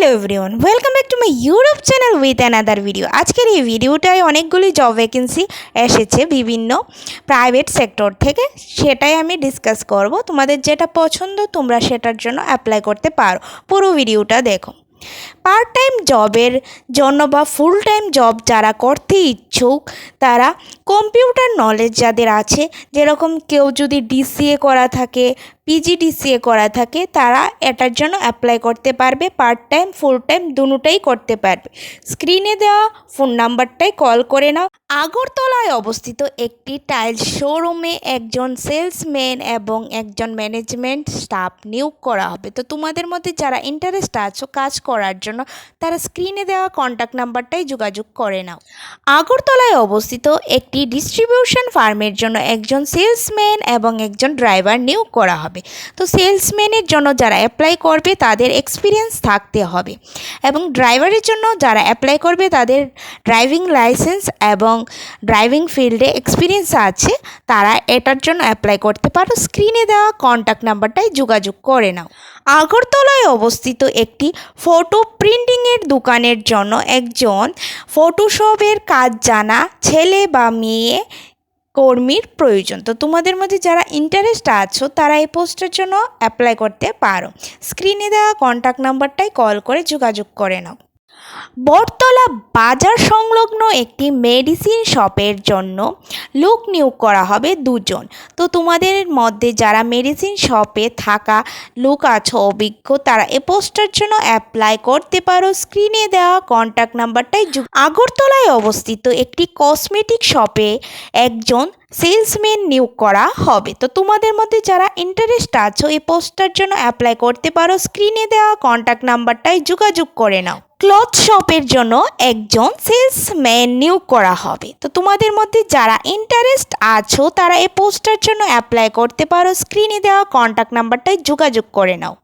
Hello everyone welcome back to my YouTube channel with another video আজকের এই ভিডিওটায় অনেকগুলি job vacancy এসেছে বিভিন্ন প্রাইভেট সেক্টর থেকে। সেটাই আমি ডিসকাস করব। তোমাদের যেটা পছন্দ, তোমরা সেটার জন্য অ্যাপ্লাই করতে পারো। পুরো ভিডিওটা দেখো। পার্ট টাইম জবের জন্য বা ফুল টাইম জব যারা করতে ইচ্ছুক, তারা কম্পিউটার নলেজ যাদের আছে, যেরকম কেউ যদি ডিসিএ করা থাকে পিজিডিসিএ করা থাকে, তারা এটার জন্য অ্যাপ্লাই করতে পারবে পার্ট টাইম ফুল টাইম দুটোটাই করতে পারবে। স্ক্রিনে দেওয়া ফোন নাম্বারটাই কল করে নাও। আগরতলায় অবস্থিত একটি টাইলস শোরুমে একজন সেলসম্যান এবং একজন ম্যানেজমেন্ট স্টাফ নিয়োগ করা হবে। তো তোমাদের মধ্যে যারা ইন্টারেস্ট আছো কাজ করার জন্য, তারা স্ক্রিনে দেওয়া কন্ট্যাক্ট নাম্বারটাই যোগাযোগ করে নাও। আগরতলায় অবস্থিত একটি ডিস্ট্রিবিউশন ফার্মের জন্য একজন সেলসম্যান এবং একজন ড্রাইভার নিয়োগ করা হবে। তো সেলসম্যানের জন্য যারা অ্যাপ্লাই করবে তাদের এক্সপিরিয়েন্স থাকতে হবে। এবং ড্রাইভারের জন্য যারা অ্যাপ্লাই করবে তাদের ড্রাইভিং লাইসেন্স এবং ড্রাইভিং ফিল্ডে এক্সপিরিয়েন্স আছে, তারা এটার জন্য অ্যাপ্লাই করতে পারো। স্ক্রিনে দেওয়া কন্ট্যাক্ট নাম্বারটাই যোগাযোগ করে নাও। আগরতলায় অবস্থিত একটি ফটো প্রিন্টিংয়ের দোকানের জন্য একজন ফটোশপের কাজ জানা ছেলে বা মেয়ে কর্মীর প্রয়োজন। তো তোমাদের মধ্যে যারা ইন্টারেস্ট আছো, তারা এই পোস্টের জন্য অ্যাপ্লাই করতে পারো। স্ক্রিনে দেওয়া কন্ট্যাক্ট নাম্বারটাই কল করে যোগাযোগ করে নাও। বটতলা বাজার সংলগ্ন একটি মেডিসিন শপের জন্য লোক নিয়োগ করা হবে দুজন। তো তোমাদের মধ্যে যারা মেডিসিন শপে থাকা লোক আছো, অভিজ্ঞ, তারা এ পোস্টার জন্য অ্যাপ্লাই করতে পারো। স্ক্রিনে দেওয়া কন্ট্যাক্ট নাম্বারটাই আগরতলায় অবস্থিত একটি কসমেটিক শপে একজন সেলসম্যান নিয়োগ করা হবে। তো তোমাদের মধ্যে যারা ইন্টারেস্ট আছো, এই পোস্টটার জন্য অ্যাপ্লাই করতে পারো। স্ক্রিনে দেওয়া কন্ট্যাক্ট নাম্বারটাই যোগাযোগ করে নাও। ক্লথ শপের জন্য একজন সেলসম্যান নিয়োগ করা হবে। তো তোমাদের মধ্যে যারা ইন্টারেস্ট আছো, তারা এই পোস্টটার জন্য অ্যাপ্লাই করতে পারো। স্ক্রিনে দেওয়া কন্ট্যাক্ট নাম্বারটাই যোগাযোগ করে নাও।